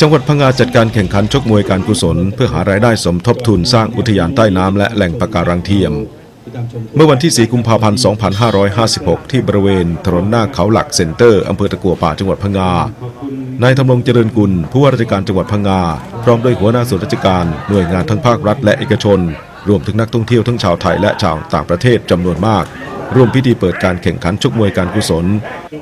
จังหวัดพังงาจัดการแข่งขันชกมวยการกุศล เพื่อหารายได้สมทบทุนสร้างอุทยานใต้น้ำและแหล่งปะการังเทียม เมื่อวันที่ 4 กุมภาพันธ์ 2556 ที่บริเวณถนนหน้าเขาหลักเซ็นเตอร์อำเภอตะกัวป่าจังหวัดพังงานายธำรงเจริญกุลผู้ว่าราชการจังหวัดพังงา พร้อมด้วยหัวหน้าส่วนราชการหน่วยงานทั้งภาครัฐและเอกชน รวมถึงนักท่องเที่ยวทั้งชาวไทยและชาวต่างประเทศจำนวนมาก ร่วมพิธีเปิดการแข่งขันชกมวยการกุศล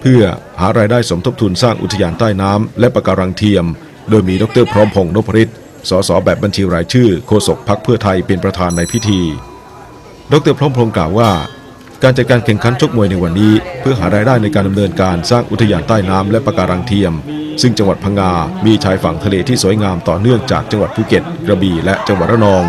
เพื่อหารายได้สมทบทุนสร้างอุทยานใต้น้ำและปะการังเทียม โดยมีดรพร้อมพงษ์นพฤทธิ์สสแบบบัญชีรายชื่อโฆษกพักเพื่อไทยเป็นประธานในพิธี ดรพร้อมพงษ์กล่าวว่า การจัดการแข่งขันชกมวยในวันนี้ เพื่อหารายได้ในการดำเนินการสร้างอุทยานใต้น้ำและปะการังเทียม ซึ่งจังหวัดพังงา มีชายฝั่งทะเลที่สวยงามต่อเนื่องจากจังหวัดภูเก็ตกระบี่และจังหวัดระนอง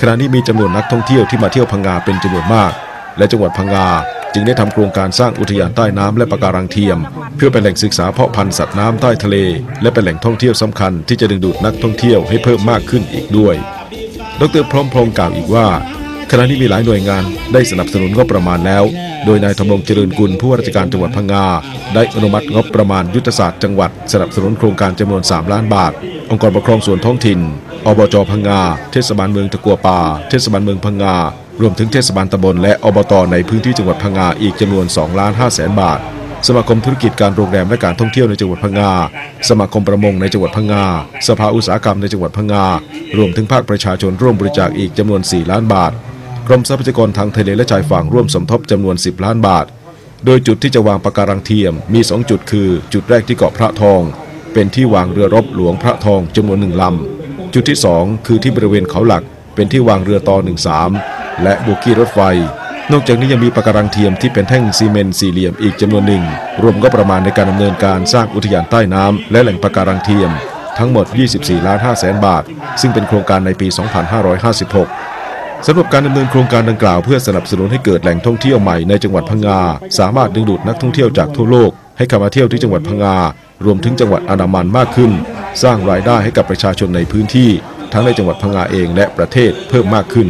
ขณะนี้มีจำนวนนักท่องเที่ยวที่มาเที่ยวพังงาเป็นจำนวนมาก และจังหวัดพังงา จึงได้ทำโครงการสร้างอุทยานใต้น้ำและปะการังเทียม เพื่อเป็นแหล่งศึกษาเพาะพันธุ์สัตว์น้ำใต้ทะเล และเป็นแหล่งท่องเที่ยวสำคัญที่จะดึงดูดนักท่องเที่ยวให้เพิ่มมากขึ้นอีกด้วย ดรพร้อมพงศ์กล่าวอีกว่า ขณะนี้มีหลายหน่วยงานได้สนับสนุนงบประมาณแล้ว โดยนายธำรงเจริญกุลผู้ว่าราชการจังหวัดพังงา ได้อนุมัติงบประมาณยุทธศาสตร์จังหวัด สนับสนุนโครงการจำนวน 3 ล้านบาท องค์กรปกครองส่วนท้องถิ่น อบจพังงา เทศบาลเมืองตะกัวป่า เทศบาลเมืองพังงา รวมถึงเทศบาลตำบลและอบตในพื้นที่จังหวัดพังงาอีกจำนวน2ล้าน5แสนบาทสมาคมธุรกิจการโรงแรมและการท่องเที่ยวในจังหวัดพังงา สมาคมประมงในจังหวัดพังงา สภาอุตสาหกรรมในจังหวัดพังงา รวมถึงภาคประชาชนร่วมบริจาคอีกจำนวน 4 ล้านบาท กรมทรัพยากรทางทะเลและชายฝั่งร่วมสมทบจำนวน 10 ล้านบาท โดยจุดที่จะวางปะการังเทียมมี 2 จุดคือ จุดแรกที่เกาะพระทอง เป็นที่วางเรือรบหลวงพระทองจำนวนหนึ่งลำ จุดที่ 2 คือที่บริเวณเขาหลัก เป็นที่วางเรือต่อ13 และบุกี้รถไฟ นอกจากนี้ยังมีปะการังเทียมที่เป็นแท่งซีเมนต์สี่เหลี่ยมอีกจำนวนหนึ่ง รวมก็ประมาณในการดำเนินการสร้างอุทยานใต้น้ำและแหล่งปะการังเทียมทั้งหมด 24 ล้าน5แสนบาท ซึ่งเป็นโครงการในปี 2556 สำหรับการดำเนินโครงการดังกล่าวเพื่อสนับสนุนให้เกิดแหล่งท่องเที่ยวใหม่ในจังหวัดพังงา สามารถดึงดูดนักท่องเที่ยวจากทั่วโลก ให้เข้ามาเที่ยวที่จังหวัดพังงารวมถึงจังหวัดอนามันมากขึ้น สร้างรายได้ให้กับประชาชนในพื้นที่ ทั้งในจังหวัดพังงาเองและประเทศเพิ่มมากขึ้น